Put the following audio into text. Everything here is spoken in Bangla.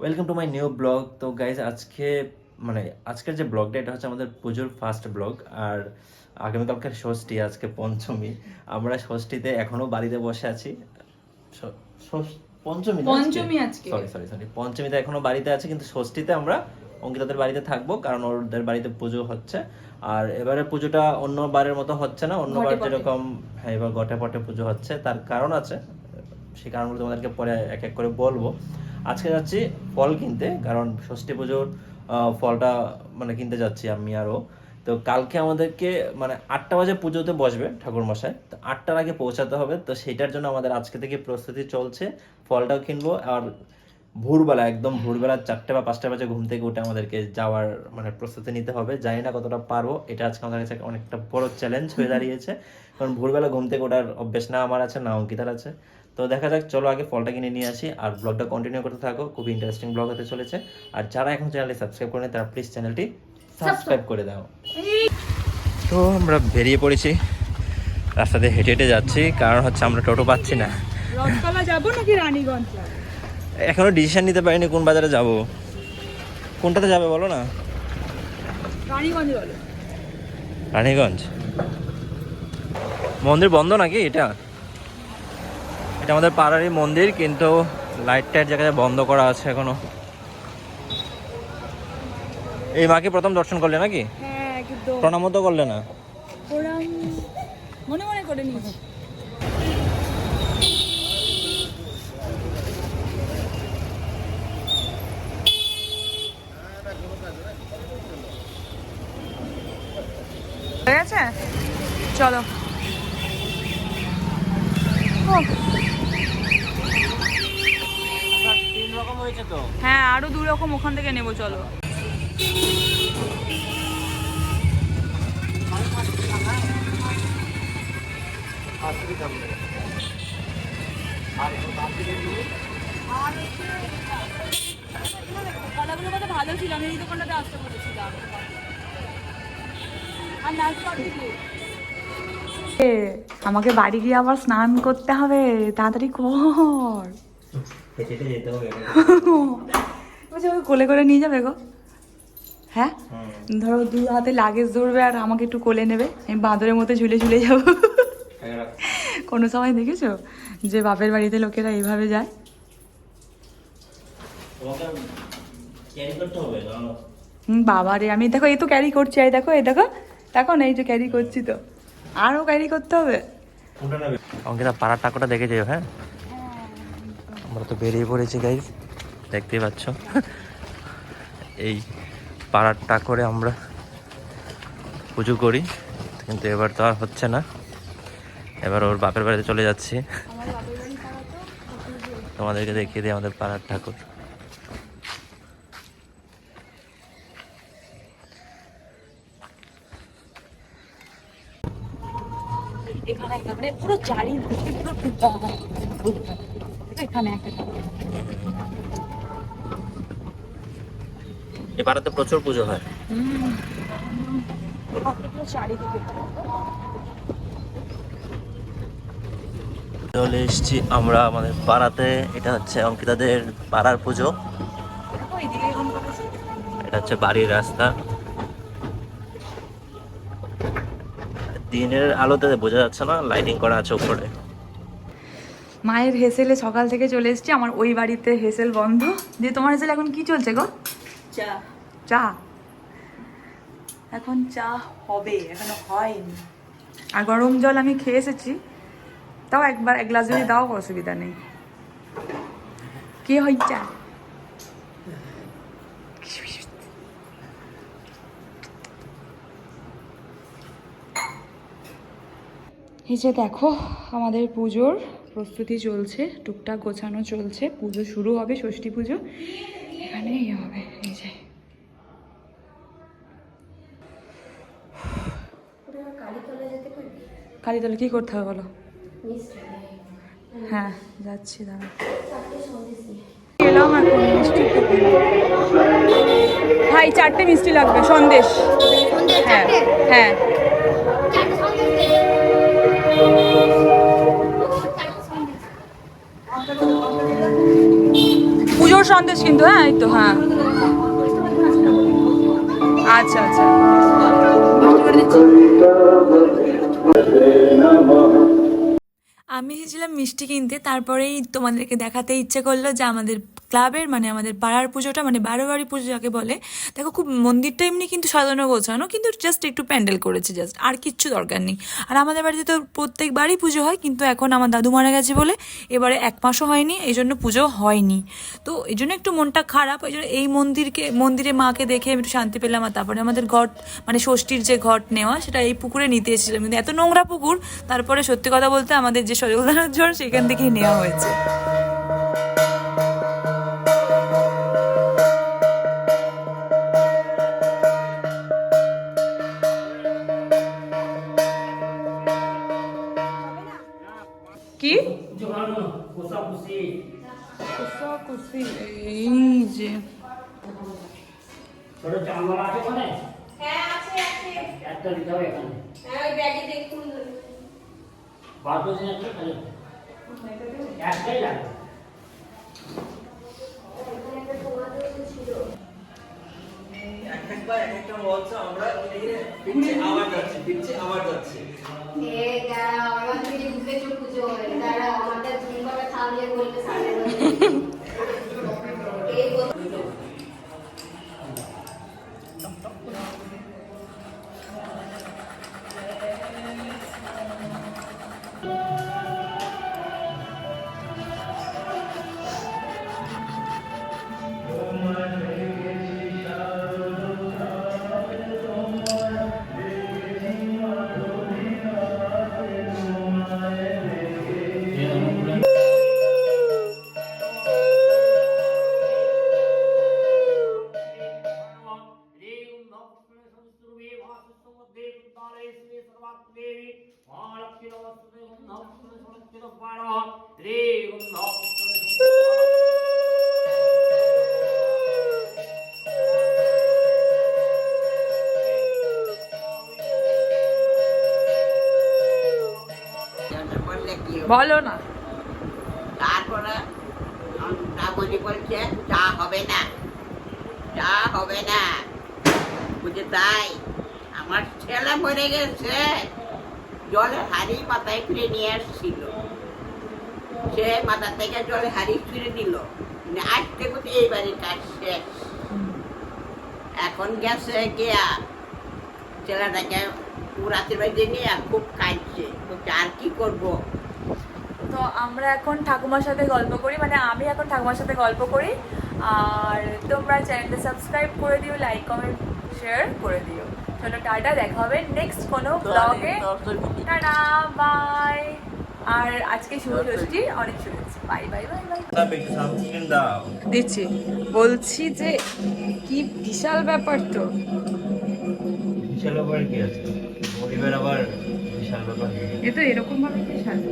Welcome to my new blog তো গাইজ আজকে মানে আজকের যে ব্লগটা এটা হচ্ছে আমাদের পুজোর ফার্স্ট ব্লগ আর আগামীকালকের ষষ্ঠী আজকে পঞ্চমী। আমরা ষষ্ঠীতে এখনও বাড়িতে বসে আছি। পঞ্চমী পঞ্চমী আজকে। সরি সরি সরি পঞ্চমীতে এখনও বাড়িতে আছে কিন্তু ষষ্ঠীতে আমরা অঙ্কিতাদের বাড়িতে থাকব কারণ ওদের বাড়িতে পুজো হচ্ছে। আর এবারে পুজোটা অন্য বারের মতো হচ্ছে না অন্যবার যেরকম হ্যাঁ এবার গটে পটে পুজো হচ্ছে তার কারণ আছে। সেই কারণগুলো তোমাদেরকে পরে এক এক করে বলব। আজকে যাচ্ছি ফল কিনতে, কারণ ষষ্ঠী পুজোর ফলটা মানে কিনতে যাচ্ছি আমি আরও তো কালকে আমাদেরকে মানে আটটা বাজে পুজোতে বসবে ঠাকুর মশাই। তো আটটার আগে পৌঁছাতে হবে, তো সেটার জন্য আমাদের আজকে থেকে প্রস্তুতি চলছে। ফলটাও কিনবো আর ভোরবেলা, একদম ভোরবেলা চারটে বা পাঁচটা বাজে ঘুম থেকে উঠে আমাদেরকে যাওয়ার মানে প্রস্তুতি নিতে হবে। জানি না কতটা পারব, এটা আজকে আমাদের কাছে অনেকটা বড় চ্যালেঞ্জ হয়ে দাঁড়িয়েছে। কারণ ভোরবেলা ঘুম থেকে ওঠার অভ্যেস না আমার আছে, না অঙ্কিতার আছে। তো দেখা যাক চলো আগে ফলটা কিনে নিয়ে আসি আর ব্লগটা কন্টিনিউ করতে থাকো। খুবই ইন্টারেস্টিং ব্লগ হতে চলেছে। আর যারা এখন চ্যানেলটি সাবস্ক্রাইব করেনি তারা প্লিজ চ্যানেলটি সাবস্ক্রাইব করে দাও। তো আমরা বেরিয়ে পড়েছি। রাস্তাতে হেঁটে হেঁটে যাচ্ছি। কারণ হচ্ছে আমরা টোটো পাচ্ছি না। নাকি রানীগঞ্জ? এখনও ডিসিশন নিতে পারিনি কোন বাজারে যাব। কোনটাতে যাবে বলো না? রানীগঞ্জ রানীগঞ্জ। মন্দির বন্ধ নাকি এটা? এটা আমাদের পাড়ারই মন্দির কিন্তু লাইট টাইট জায়গায় বন্ধ করা আছে এখনও। এই মাকে প্রথম দর্শন করলে নাকি? হ্যাঁ প্রণামও তো করলে না। ওরাম মনে মনে করে নিয়েছি হয়ে গেছে? চলো। ও, হয়েছে তো? হ্যাঁ আরও দু রকম ওখান থেকে নেব চলো। কলাগুলো কত ভালো ছিল আমি এই দোকানটাতে আসতে বলেছিলাম আর নাচপাতি আমাকে বাড়ি গিয়ে আবার স্নান করতে হবে তাড়াতাড়ি কর। বলছে ওকে কোলে করে নিয়ে যাবে গো। হ্যাঁ? ধরো দু হাতে লাগেজ ধরবে আর আমাকে একটু কোলে নেবে আমি বাঁদরের মতো ঝুলে ঝুলে যাব। কোনো সময় দেখেছ যে বাপের বাড়িতে লোকেরা এইভাবে যায়? তোমাকে ক্যারি করতে হবে জানো হুম, বাবা রে আমি দেখো এই তো ক্যারি করছি এই দেখো এই দেখো দেখো না এই যে ক্যারি করছি তো। আরও ক্যারি করতে হবে। অঙ্কিতা পাড়ার টাকাটা দেখে যেও হ্যাঁ? আমরা তো বেরিয়ে পড়েছি গাইজ দেখতেই পাচ্ছ? এই পাড়ার করে আমরা পুজো করি, কিন্তু এবার তো আর হচ্ছে না। এবার ওর বাপের বাড়িতে চলে যাচ্ছি। তোমাদেরকে দেখিয়ে দিই আমাদের পাড়ার ঠাকুর। এখানে মানে পুরো চারিদিকে পুরো এখানে একটা প্রচুর পুজো হয়। চারিদিকে। চলে এসেছি আমরা আমাদের পাড়াতে। এটা হচ্ছে অঙ্কিতাদের পাড়ার পুজো। এটা হচ্ছে বাড়ির রাস্তা। দিনের আলোতে বোঝা যাচ্ছে না লাইটিং করা আছে উপরে। মায়ের হেসেলে সকাল থেকে চলে এসেছি আমার ওই বাড়িতে হেসেল বন্ধ। দিয়ে তোমার হেসেল এখন কি চলছে গো? চা। চা? এখন চা হবে এখনও হয়নি। আর গরম জল আমি খেয়ে এসেছি তাও একবার এক গ্লাস যদি দাও অসুবিধা নেই। কি হয় চা এই যে দেখো আমাদের পুজোর প্রস্তুতি চলছে, টুকটাক গোছানো চলছে, পুজো শুরু হবে, ষষ্ঠী পুজো। এখানেই হবে, এই যে। কালীতলা কি করতে হবে বলো? হ্যাঁ যাচ্ছি দাঁড়া এখন, মিষ্টি ভাই, চারটে মিষ্টি লাগবে, সন্দেশ। হ্যাঁ হ্যাঁ। পুজোর সন্দেশ কিন্তু হ্যাঁ এই তো হ্যাঁ। আচ্ছা আচ্ছা। আমি এসেছিলাম মিষ্টি কিনতে, তারপরেই তোমাদেরকে দেখাতে ইচ্ছে করল যে আমাদের ক্লাবের মানে আমাদের পাড়ার পুজোটা মানে বারো বাড়ি পুজো যাকে বলে, দেখো খুব মন্দিরটা এমনি কিন্তু সাজানো গোছানো, কিন্তু জাস্ট একটু প্যান্ডেল করেছে জাস্ট আর কিচ্ছু দরকার নেই। আর আমাদের বাড়িতে তো প্রত্যেকবারই পুজো হয়, কিন্তু এখন আমার দাদু মারা গেছে বলে এবারে এক মাসও হয়নি এই জন্য পুজো হয়নি। তো এই জন্য একটু মনটা খারাপ ওই জন্য এই মন্দিরকে, মন্দিরে মাকে দেখে আমি একটু শান্তি পেলাম, আর তারপরে আমাদের ঘট মানে ষষ্ঠীর যে ঘট নেওয়া, সেটা এই পুকুরে নিতে এসেছিলাম। কিন্তু এত নোংরা পুকুর, তারপরে সত্যি কথা বলতে আমাদের যে সজলদানার ঝড়, সেখান থেকেই নেওয়া হয়েছে। এই যে। ছোট চামড়া আছে ওখানে? একটা দিতে হবে এখানে। বারো দিন একটা খালি। একটাই লাগবে একবার এক একটা বলছে আমরা পিছিয়ে আবার যাচ্ছি পিছিয়ে আবার যাচ্ছি। এ দাঁড়াও আমার পুজো দাঁড়াও আমাদের ভূমিভাবে বলো না। তারপরে রামজি বলছে, চা হবে না, চা হবে না। বুঝে তাই? আমার ছেলে মরে গেছে। জলে হাড়ি মাথায় ফিরে নিয়ে আসছিল। সে মাথা থেকে জলে হাড়ি ফিরে দিল আজ থেকে এই কাজ শেষ। এখন গেছে গিয়া ছেলেটাকে রাতের বাড়িতে নিয়ে খুব কাঁদছে। আর কি করব? তো আমরা এখন ঠাকুমার সাথে গল্প করি মানে আমি এখন ঠাকুমার সাথে গল্প করি। আর তোমরা চ্যানেলটা সাবস্ক্রাইব করে দিও লাইক কমেন্ট শেয়ার করে দিও। চলো টাটা দেখা হবে নেক্সট কোনো ব্লগে টাটা বাই আর আজকে শুভ ষষ্ঠী অনেক শুভেচ্ছা। বাই বাই বাই বাই দাও দিচ্ছি বলছি যে কি বিশাল ব্যাপার তো। বিশাল ব্যাপার কি আছে? গরিবের আবার বিশাল ব্যাপার এ তো এরকম ভাবে সাজে